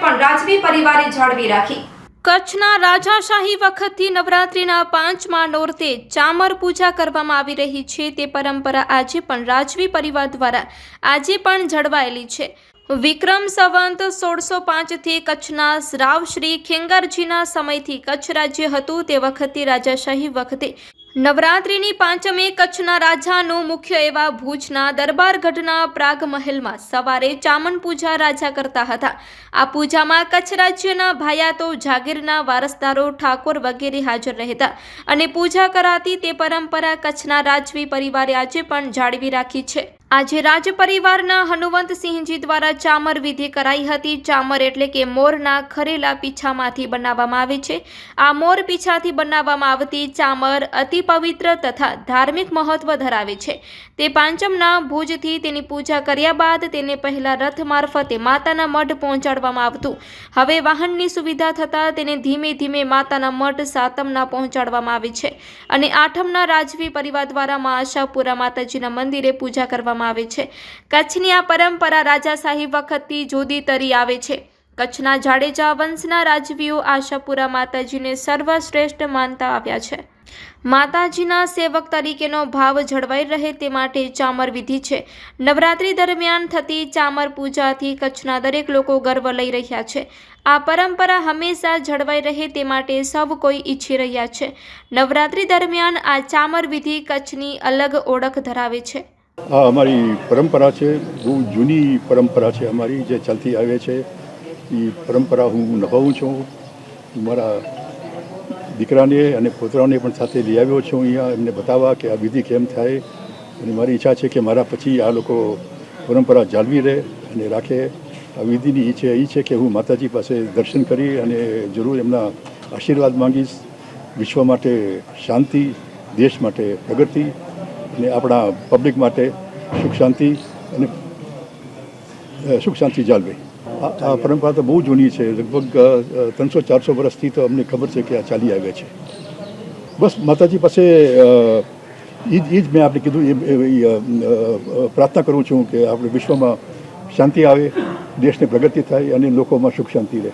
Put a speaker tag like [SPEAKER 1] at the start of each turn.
[SPEAKER 1] પણ રાજવી પરિવારે જાળવી રાખી. કચ્છના રાજાશાહી વખતથી નવરાત્રિના પાંચમા નોરતે ચામર પૂજા કરવામાં આવી રહી છે. તે પરંપરા આજે પણ રાજવી પરિવાર દ્વારા આજે પણ જળવાયેલી છે. વિક્રમ સંવંત સોળસો પાંચથી કચ્છના રાવ શ્રી ખેંગારજીના સમયથી કચ્છ રાજ્ય હતું. તે વખતે રાજાશાહી વખતે નવરાત્રિની પાંચમે કચ્છના રાજાનું મુખ્ય એવા ભુજના દરબારગઢના પ્રાગ મહેલમાં સવારે ચામન પૂજા રાજા કરતા હતા. આ પૂજામાં કચ્છ રાજ્યના ભાયાતો, જાગીરના વારસદારો, ઠાકોર વગેરે હાજર રહેતા અને પૂજા કરાતી તે પરંપરા કચ્છના રાજવી પરિવારે આજે પણ જાળવી રાખી છે. આજે રાજ પરિવારના હનુવંતસિંહજી દ્વારા ચામર વિધિ કરાઈ હતી. ચામર એટલે કે મોરના ખરેલા પીછામાંથી બનાવવામાં આવે છે. આ મોર પીછાથી બનાવવામાં આવતી ચામર અતિ પવિત્ર તથા ધાર્મિક મહત્વ ધરાવે છે. તે પાંચમના ભુજથી તેની પૂજા કર્યા બાદ તેને પહેલાં રથ મારફતે માતાના મઢ પહોંચાડવામાં આવતું. હવે વાહનની સુવિધા થતાં તેને ધીમે ધીમે માતાના મઠ સાતમના પહોંચાડવામાં આવે છે. અને આઠમના રાજવી પરિવાર દ્વારા મા આશાપુરા માતાજીના મંદિરે પૂજા કરવામાં આવે છે. કચ્છની આ પરંપરા રાજાશાહી વખતથી જુદી તરી આવે છે. કચ્છના જાડેજા વંશના રાજવીઓ આશાપુરા માતાજીને સર્વશ્રેષ્ઠ માનતા આવ્યા છે. માતાજીના સેવક તરીકેનો ભાવ જળવાઈ રહે તે માટે ચામર વિધિ છે. નવરાત્રી દરમિયાન થતી ચામર પૂજાથી કચ્છના દરેક લોકો ગર્વ લઈ રહ્યા છે. આ પરંપરા હંમેશા જળવાઈ રહે તે માટે સૌ કોઈ ઈચ્છી રહ્યા છે. નવરાત્રી દરમિયાન આ ચામર વિધિ કચ્છની અલગ ઓળખ ધરાવે છે.
[SPEAKER 2] આ અમારી પરંપરા છે, બહુ જૂની પરંપરા છે અમારી, જે ચાલતી આવે છે. એ પરંપરા હું નભાવું છું. મારા દીકરાને અને પોતરાને પણ સાથે લઈ આવ્યો છું અહીંયા એમને બતાવવા કે આ વિધિ કેમ થાય અને મારી ઈચ્છા છે કે મારા પછી આ લોકો પરંપરા જાળવી રહે અને રાખે. આ વિધિની ઈચ્છા એ છે કે હું માતાજી પાસે દર્શન કરી અને જરૂર એમના આશીર્વાદ માંગીશ. વિશ્વ માટે શાંતિ, દેશ માટે પ્રગતિ. અને આપણા પબ્લિક માટે સુખ શાંતિ અને સુખ શાંતિ જાળવે. આ પરંપરા તો બહુ જૂની છે. લગભગ ત્રણસો ચારસો વર્ષથી તો અમને ખબર છે કે આ ચાલી આવે છે. બસ માતાજી પાસે એ જ એ જ મેં આપણે કીધું એ પ્રાર્થના કરું છું કે આપણે વિશ્વમાં શાંતિ આવે, દેશની પ્રગતિ થાય અને લોકોમાં સુખ શાંતિ રહે.